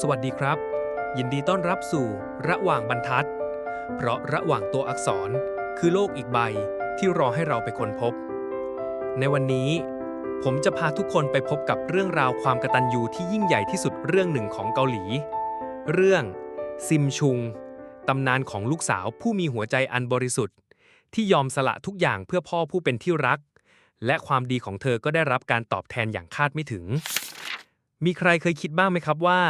สวัสดีครับ ยินดีต้อนรับสู่ระหว่างบรรทัด เพราะระหว่างตัวอักษรคือโลกอีกใบที่รอให้เราไปค้นพบ ในวันนี้ ผมจะพาทุกคนไปพบกับเรื่องราวความกตัญญูที่ยิ่งใหญ่ที่สุดเรื่องหนึ่งของเกาหลี เรื่องซิมชุงตำนานของลูกสาวผู้มีหัวใจอันบริสุทธิ์ ที่ยอมสละทุกอย่างเพื่อพ่อผู้เป็นที่รัก และความดีของเธอก็ได้รับการตอบแทนอย่างคาดไม่ถึง มีใครเคยคิดบ้างไหมครับว่า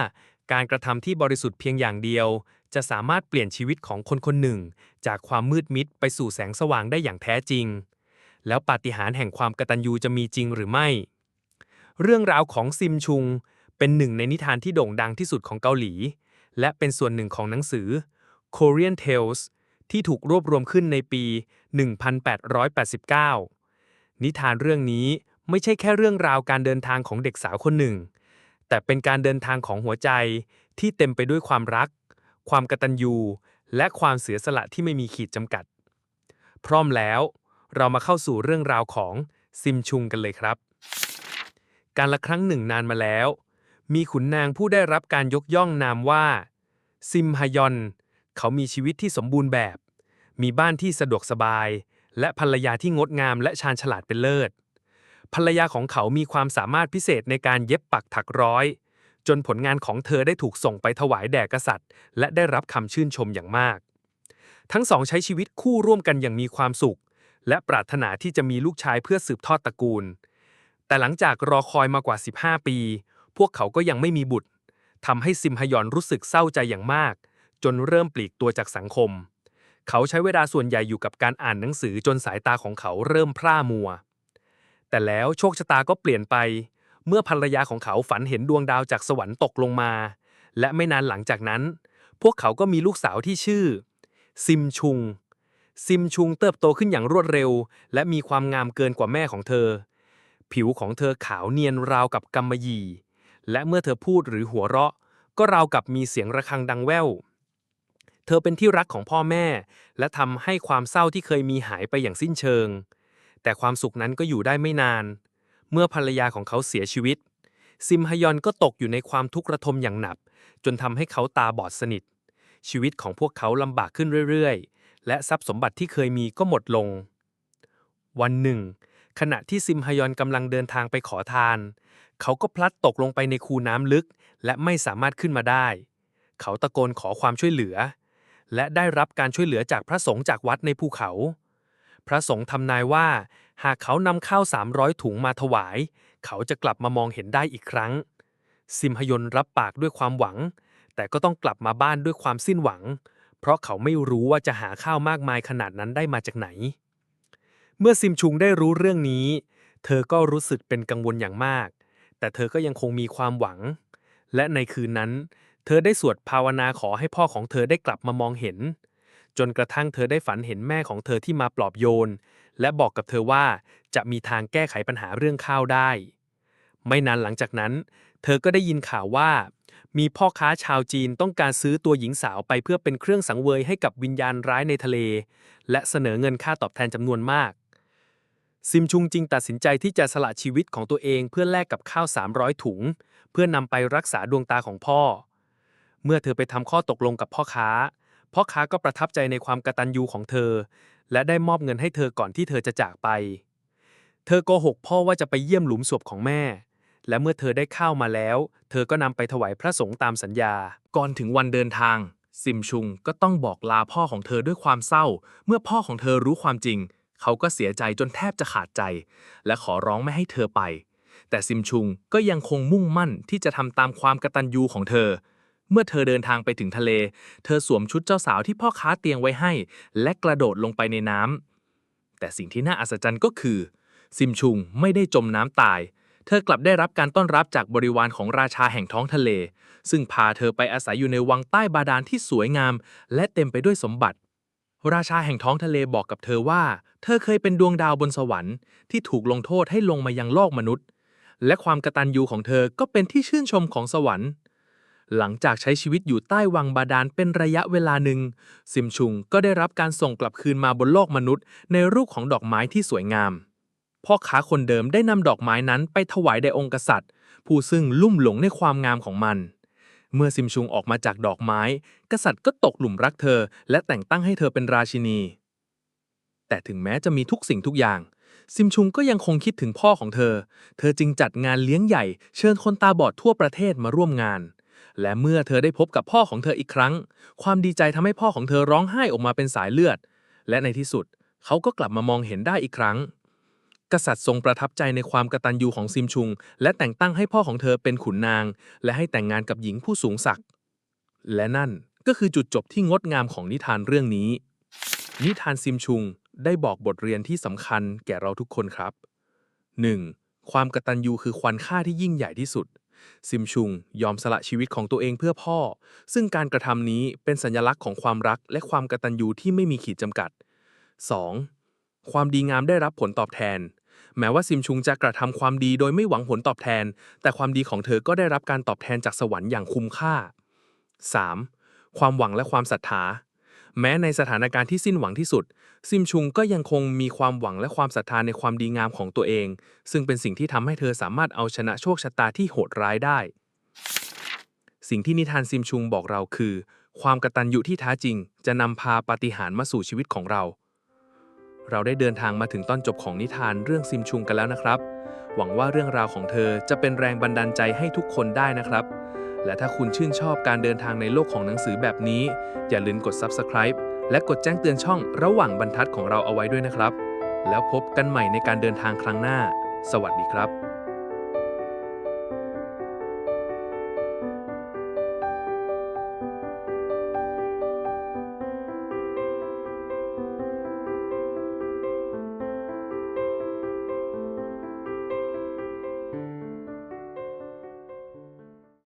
การกระทำที่บริสุทธิ์เพียงอย่างเดียว จะสามารถเปลี่ยนชีวิตของคนคนหนึ่ง จากความมืดมิดไปสู่แสงสว่างได้อย่างแท้จริง แล้วปาฏิหาริย์แห่งความกตัญญูจะมีจริงหรือไม่ เรื่องราวของซิมชุง เป็นหนึ่งในนิทานที่โด่งดังที่สุดของเกาหลี และเป็นส่วนหนึ่งของหนังสือ Korean Tales ที่ถูกรวบรวมขึ้นในปี 1889 นิทานเรื่องนี้ไม่ใช่แค่เรื่องราวการเดินทางของเด็กสาวคนหนึ่ง แต่เป็นการเดินทางของหัวใจที่เต็มไปด้วยความรัก ความกตัญญูและความเสียสละที่ไม่มีขีดจำกัด พร้อมแล้ว เรามาเข้าสู่เรื่องราวของซิมชุงกันเลยครับ การละครั้งหนึ่งนานมาแล้ว มีขุนนางผู้ได้รับการยกย่องนามว่า ซิมฮยอน เขามีชีวิตที่สมบูรณ์แบบ มีบ้านที่สะดวกสบาย และภรรยาที่งดงามและชาญฉลาดเป็นเลิศ ภรรยาของเขามีความสามารถพิเศษในการเย็บปักถักร้อย จนผลงานของเธอได้ถูกส่งไปถวายแด่กษัตริย์ และได้รับคำชื่นชมอย่างมาก ทั้งสองใช้ชีวิตคู่ร่วมกันอย่างมีความสุข และปรารถนาที่จะมีลูกชายเพื่อสืบทอดตระกูล แต่หลังจากรอคอยมากว่า 15 ปี พวกเขาก็ยังไม่มีบุตรทำให้ซิมฮยอนรู้สึกเศร้าใจอย่างมาก จนเริ่มปลีกตัวจากสังคม เขาใช้เวลาส่วนใหญ่อยู่กับการอ่านหนังสือจนสายตาของเขาเริ่มพร่ามัว แต่แล้วโชคชะตาก็เปลี่ยนไป เมื่อภรรยาของเขาฝันเห็นดวงดาวจากสวรรค์ตกลงมา และไม่นานหลังจากนั้น พวกเขาก็มีลูกสาวที่ชื่อ ซิมชุง ซิมชุงเติบโตขึ้นอย่างรวดเร็ว และมีความงามเกินกว่าแม่ของเธอ ผิวของเธอขาวเนียนราวกับกำมะหยี่ และเมื่อเธอพูดหรือหัวเราะ ก็ราวกับมีเสียงระฆังดังแว่วเธอเป็นที่รักของพ่อแม่ และทำให้ความเศร้าที่เคยมีหายไปอย่างสิ้นเชิง แต่ความสุขนั้นก็อยู่ได้ไม่นาน เมื่อภรรยาของเขาเสียชีวิต ซิมฮยอนก็ตกอยู่ในความทุกข์ระทมอย่างหนัก จนทำให้เขาตาบอดสนิท ชีวิตของพวกเขาลำบากขึ้นเรื่อยๆ และทรัพย์สมบัติที่เคยมีก็หมดลง วันหนึ่ง ขณะที่ซิมฮยอนกำลังเดินทางไปขอทาน เขาก็พลัดตกลงไปในคูน้ำลึก และไม่สามารถขึ้นมาได้ เขาตะโกนขอความช่วยเหลือ และได้รับการช่วยเหลือจากพระสงฆ์จากวัดในภูเขา พระสงฆ์ทำนายว่า หากเขานำข้าว 300 ถุงมาถวาย เขาจะกลับมามองเห็นได้อีกครั้ง ซิมฮยอนรับปากด้วยความหวัง แต่ก็ต้องกลับมาบ้านด้วยความสิ้นหวัง เพราะเขาไม่รู้ว่าจะหาข้าวมากมายขนาดนั้นได้มาจากไหน เมื่อซิมชุงได้รู้เรื่องนี้ เธอก็รู้สึกเป็นกังวลอย่างมาก แต่เธอก็ยังคงมีความหวัง และในคืนนั้น เธอได้สวดภาวนาขอให้พ่อของเธอได้กลับมามองเห็น จนกระทั่งเธอได้ฝันเห็นแม่ของเธอที่มาปลอบโยน และบอกกับเธอว่าจะมีทางแก้ไขปัญหาเรื่องข้าวได้ ไม่นานหลังจากนั้น เธอก็ได้ยินข่าวว่า มีพ่อค้าชาวจีนต้องการซื้อตัวหญิงสาวไปเพื่อเป็นเครื่องสังเวยให้กับวิญญาณร้ายในทะเล และเสนอเงินค่าตอบแทนจำนวนมาก ซิมชุงจึงตัดสินใจที่จะสละชีวิตของตัวเองเพื่อแลกกับข้าว 300 ถุง เพื่อนำไปรักษาดวงตาของพ่อ เมื่อเธอไปทำข้อตกลงกับพ่อค้า พ่อค้าก็ประทับใจในความกระตัญญูของเธอ และได้มอบเงินให้เธอก่อนที่เธอจะจากไป เธอโกหกพ่อว่าจะไปเยี่ยมหลุมศพของแม่ และเมื่อเธอได้ข้าวมาแล้ว เธอก็นำไปถวายพระสงฆ์ตามสัญญา ก่อนถึงวันเดินทาง ซิมชุงก็ต้องบอกลาพ่อของเธอด้วยความเศร้า เมื่อพ่อของเธอรู้ความจริง เขาก็เสียใจจนแทบจะขาดใจ และขอร้องไม่ให้เธอไป แต่ซิมชุงก็ยังคงมุ่งมั่นที่จะทำตามความกตัญญูของเธอ เมื่อเธอเดินทางไปถึงทะเล เธอสวมชุดเจ้าสาวที่พ่อค้าเตียมไว้ให้ และกระโดดลงไปในน้ำ แต่สิ่งที่น่าอัศจรรย์ก็คือ ซิมชุงไม่ได้จมน้ำตาย เธอกลับได้รับการต้อนรับจากบริวารของราชาแห่งท้องทะเล ซึ่งพาเธอไปอาศัยอยู่ในวังใต้บาดาลที่สวยงาม และเต็มไปด้วยสมบัติ ราชาแห่งท้องทะเลบอกกับเธอว่า เธอเคยเป็นดวงดาวบนสวรรค์ที่ถูกลงโทษให้ลงมายังโลกมนุษย์ และความกตัญญูของเธอก็เป็นที่ชื่นชมของสวรรค์ หลังจากใช้ชีวิตอยู่ใต้วังบาดาลเป็นระยะเวลาหนึ่ง ซิมชุงก็ได้รับการส่งกลับคืนมาบนโลกมนุษย์ ในรูปของดอกไม้ที่สวยงาม พ่อค้าคนเดิมได้นำดอกไม้นั้นไปถวายแด่องค์กษัตริย์ ผู้ซึ่งลุ่มหลงในความงามของมัน เมื่อซิมชุงออกมาจากดอกไม้ กษัตริย์ก็ตกหลุมรักเธอ และแต่งตั้งให้เธอเป็นราชินี แต่ถึงแม้จะมีทุกสิ่งทุกอย่างซิมชุงก็ยังคงคิดถึงพ่อของเธอ เธอจึงจัดงานเลี้ยงใหญ่ เชิญคนตาบอดทั่วประเทศมาร่วมงาน และเมื่อเธอได้พบกับพ่อของเธออีกครั้ง ความดีใจทำให้พ่อของเธอร้องไห้ออกมาเป็นสายเลือด และในที่สุด เขาก็กลับมามองเห็นได้อีกครั้ง กษัตริย์ทรงประทับใจในความกตัญญูของซิมชุง และแต่งตั้งให้พ่อของเธอเป็นขุนนาง และให้แต่งงานกับหญิงผู้สูงศักดิ์และนั่นก็คือจุดจบที่งดงามของนิทานเรื่องนี้ นิทานซิมชุงได้บอกบทเรียนที่สำคัญแก่เราทุกคนครับ 1. ความกตัญญูคือควันค่าที่ยิ่งใหญ่ที่สุด ซิมชุงยอมสละชีวิตของตัวเองเพื่อพ่อ ซึ่งการกระทำนี้เป็นสัญลักษณ์ของความรักและความกตัญญูที่ไม่มีขีดจำกัด 2. ความดีงามได้รับผลตอบแทน แม้ว่าซิมชุงจะกระทำความดีโดยไม่หวังผลตอบแทน แต่ความดีของเธอก็ได้รับการตอบแทนจากสวรรค์อย่างคุ้มค่า 3. ความหวังและความศรัทธา แม้ในสถานการณ์ที่สิ้นหวังที่สุด ซิมชุงก็ยังคงมีความหวังและความศรัทธาในความดีงามของตัวเอง ซึ่งเป็นสิ่งที่ทำให้เธอสามารถเอาชนะโชคชะตาที่โหดร้ายได้ สิ่งที่นิทานซิมชุงบอกเราคือ ความกตัญญูที่แท้จริง จะนำพาปาฏิหาริย์มาสู่ชีวิตของเรา เราได้เดินทางมาถึงตอนจบของนิทานเรื่องซิมชุงกันแล้วนะครับ หวังว่าเรื่องราวของเธอจะเป็นแรงบันดาลใจให้ทุกคนได้นะครับและถ้าคุณชื่นชอบการเดินทางในโลกของหนังสือแบบนี้ อย่าลืมกด subscribe และกดแจ้งเตือนช่องระหว่างบรรทัดของเราเอาไว้ด้วยนะครับ แล้วพบกันใหม่ในการเดินทางครั้งหน้า สวัสดีครับ